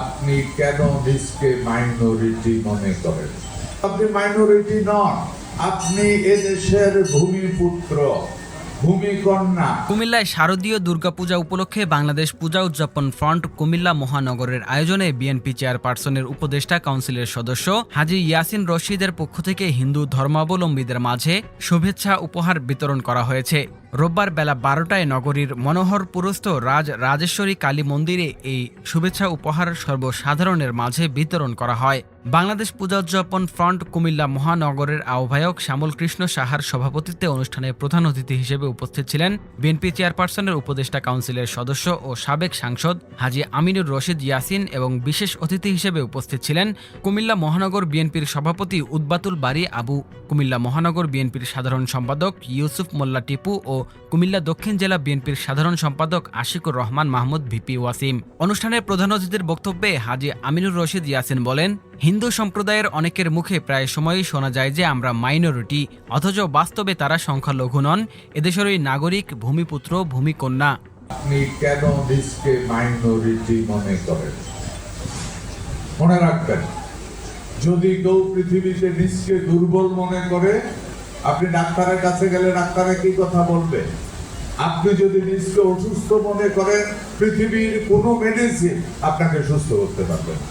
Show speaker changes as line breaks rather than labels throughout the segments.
আপনি কেন নিজকে মাইনরিটি মনে করেন আপনি মাইনরিটি নন আপনি এদেশের ভূমিপুত্র
কুমিল্লায় শারদীয় দুর্গাপূজা উপলক্ষে বাংলাদেশ পূজা উদযাপন ফ্রন্ট কুমিল্লা মহানগরের আয়োজনে বিএনপি চেয়ারপারসনের উপদেষ্টা কাউন্সিলের সদস্য হাজি ইয়াসিন রশিদের পক্ষ থেকে হিন্দু ধর্মাবলম্বীদের মাঝে শুভেচ্ছা উপহার বিতরণ করা হয়েছে রোববার বেলা বারোটায় নগরীর মনোহর পুরস্থ রাজ রাজেশ্বরী কালী মন্দিরে এই শুভেচ্ছা উপহার সর্বসাধারণের মাঝে বিতরণ করা হয় বাংলাদেশ পূজা উদযাপন ফ্রন্ট কুমিল্লা মহানগরের আহ্বায়ক শ্যামল কৃষ্ণ সাহার সভাপতিত্বে অনুষ্ঠানে প্রধান অতিথি হিসেবে উপস্থিত ছিলেন বিএনপি চেয়ারপারসনের উপদেষ্টা কাউন্সিলের সদস্য ও সাবেক সাংসদ হাজি আমিনুর রশিদ ইয়াসিন এবং বিশেষ অতিথি হিসেবে উপস্থিত ছিলেন কুমিল্লা মহানগর বিএনপির সভাপতি উদ্বাতুল বারী আবু কুমিল্লা মহানগর বিএনপির সাধারণ সম্পাদক ইউসুফ মোল্লা টিপু ও কুমিল্লা দক্ষিণ জেলা বিএনপির সাধারণ সম্পাদক আশিকুর রহমান মাহমুদ ভিপি ওয়াসিম অনুষ্ঠানের প্রধান অতিথির বক্তব্যে হাজি আমিনুর রশিদ ইয়াসিন বলেন হিন্দু সম্প্রদায়ের অনেকের মুখে প্রায় সময়ই শোনা যায় যে আমরা মাইনরিটি অথচ বাস্তবে তারা সংখ্যালঘু নন এদেশেরই নাগরিক ভূমিপুত্র ভূমিকন্যা
আপনি কেন নিজকে মাইনরিটি মনে করেন মনে রাখবেন যদি কেউ পৃথিবীতে নিজকে দুর্বল মনে করে আপনি ডাক্তারের কাছে গেলে ডাক্তারে কি কথা বলবে আপনি যদি নিজকে অসুস্থ মনে করেন পৃথিবীর কোনো মেডিসিন আপনাকে সুস্থ করতে পারবে না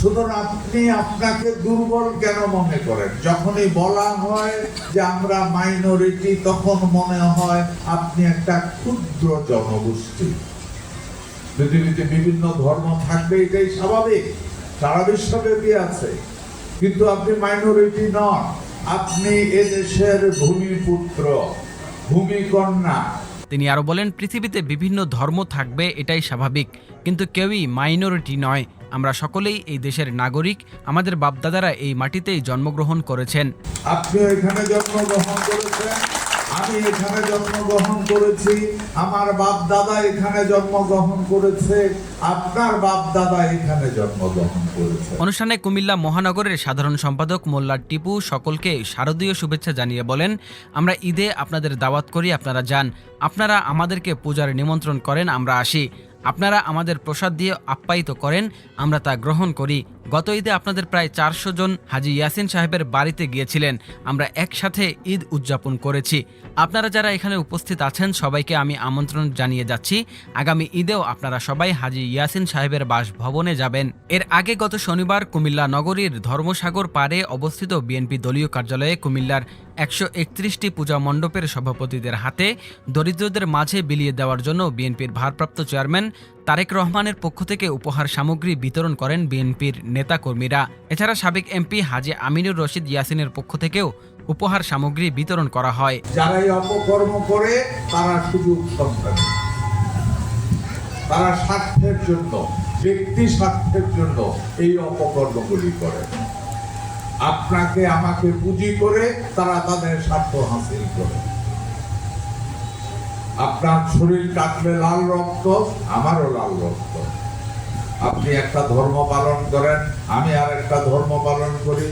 সুতরাং আপনি আপনাকে দুর্বল কেন মনে করেন যখনই বলা হয় যে আমরা মাইনরিটি তখন মনে হয় আপনি একটা ক্ষুদ্র জনগোষ্ঠী পৃথিবীতে বিভিন্ন ধর্ম থাকবে এটাই স্বাভাবিক সারা বিশ্বব্যাপী আছে কিন্তু আপনি মাইনরিটি নন আপনি এদেশের ভূমিপুত্র ভূমিকন্যা
তিনি আরো বলেন পৃথিবীতে বিভিন্ন ধর্ম থাকবে এটাই স্বাভাবিক কিন্তু কেউই মাইনরিটি নয় আমরা সকলেই এই দেশের নাগরিক আমাদের বাপদাদারা এই মাটিতেই জন্মগ্রহণ করেছেন
আপনি এখানে জন্মগ্রহণ করেছেন আমি এখানে জন্মগ্রহণ করেছি আমার বাপ দাদা এখানে জন্মগ্রহণ করেছে আপনার বাপ দাদা এখানে জন্মগ্রহণ করেছে
অনুষ্ঠানে কুমিল্লা মহানগরের সাধারণ সম্পাদক মোল্লা টিপু সকলকে শারদীয় শুভেচ্ছা জানিয়ে বলেন আমরা ঈদে আপনাদের দাওয়াত করি আপনারা যান আপনারা আমাদেরকে পূজার নিমন্ত্রণ করেন আমরা আসি আপনারা আমাদের প্রসাদ দিয়ে আপ্যায়িত করেন আমরা তা গ্রহণ করি গত ঈদে আপনাদের প্রায় চারশো জন হাজি ইয়াসিন সাহেবের বাড়িতে গিয়েছিলেন আমরা একসাথে ঈদ উদযাপন করেছি আপনারা যারা এখানে উপস্থিত আছেন সবাইকে আমি আমন্ত্রণ জানিয়ে যাচ্ছি আগামী ঈদেও আপনারা সবাই হাজি ইয়াসিন সাহেবের বাসভবনে যাবেন এর আগে গত শনিবার কুমিল্লা নগরীর ধর্মসাগর পারে অবস্থিত বিএনপি দলীয় কার্যালয়ে কুমিল্লার একশো একত্রিশটি পূজা মণ্ডপের সভাপতিদের হাতে দরিদ্রদের মাঝে বিলিয়ে দেওয়ার জন্য বিএনপির ভারপ্রাপ্ত চেয়ারম্যান তারেক রহমানের পক্ষ থেকে উপহার সামগ্রী বিতরণ করেন বিএনপির নেতাকর্মীরা এছাড়া সাবেক এমপি হাজি আমিনুর রশিদ ইয়াসিনের পক্ষ থেকেও উপহার সামগ্রী বিতরণ করা হয়
যারাই অপকর্ম করে তারা সুযোগ তারা স্বার্থের জন্য ব্যক্তি স্বার্থের জন্য এই অপকর্মগুলি করে আপনাকে আমাকে পুঁজি করে তারা তাদের স্বার্থ হাসিল করে আপনার শরীর কাটলে লাল রক্ত আমারও লাল রক্ত আপনি একটা ধর্ম পালন করেন আমি আর একটা ধর্ম পালন করি